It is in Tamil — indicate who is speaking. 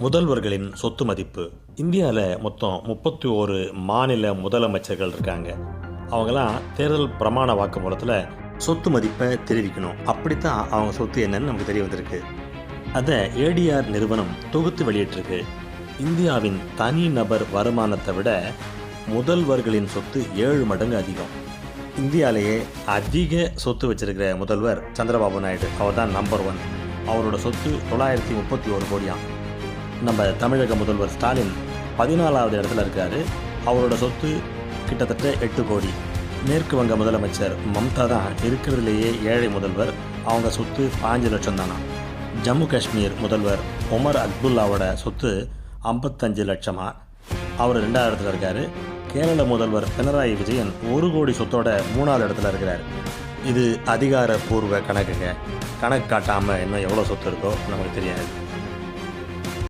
Speaker 1: முதல்வர்களின் சொத்து மதிப்பு. இந்தியாவில் மொத்தம் முப்பத்தி ஓரு மாநில முதலமைச்சர்கள் இருக்காங்க. அவங்களாம் தேர்தல் பிரமாண வாக்குமூலத்தில் சொத்து மதிப்பை தெரிவிக்கணும். அப்படித்தான் அவங்க சொத்து என்னன்னு நமக்கு தெரிய வந்திருக்கு. அதை ஏடிஆர் நிறுவனம் தொகுத்து வெளியிட்டிருக்கு. இந்தியாவின் தனி நபர் வருமானத்தை விட முதல்வர்களின் சொத்து ஏழு மடங்கு அதிகம். இந்தியாவிலேயே அதிக சொத்து வச்சிருக்கிற முதல்வர் சந்திரபாபு நாயுடு. அவர் தான் நம்பர் ஒன் அவரோட சொத்து தொள்ளாயிரத்தி முப்பத்தி ஒரு கோடியாம். நம்ம தமிழக முதல்வர் ஸ்டாலின் பதினாலாவது இடத்துல இருக்காரு. அவரோட சொத்து கிட்டத்தட்ட எட்டு கோடி. மேற்கு வங்க முதலமைச்சர் மம்தா தான் இருக்கிறதுலேயே ஏழை முதல்வர். அவங்க சொத்து பாஞ்சு லட்சம் தானா? ஜம்மு காஷ்மீர் முதல்வர் உமர் அக்புல்லாவோட சொத்து ஐம்பத்தஞ்சு லட்சமா? அவர் ரெண்டாவது இடத்துல இருக்காரு. கேரள முதல்வர் பினராயி விஜயன் ஒரு கோடி சொத்தோட மூணாவது இடத்துல இருக்கிறார். இது அதிகாரப்பூர்வ கணக்குங்க. கணக்கு காட்டாமல் இன்னும் எவ்வளோ சொத்து இருக்கோ நமக்கு தெரியாது.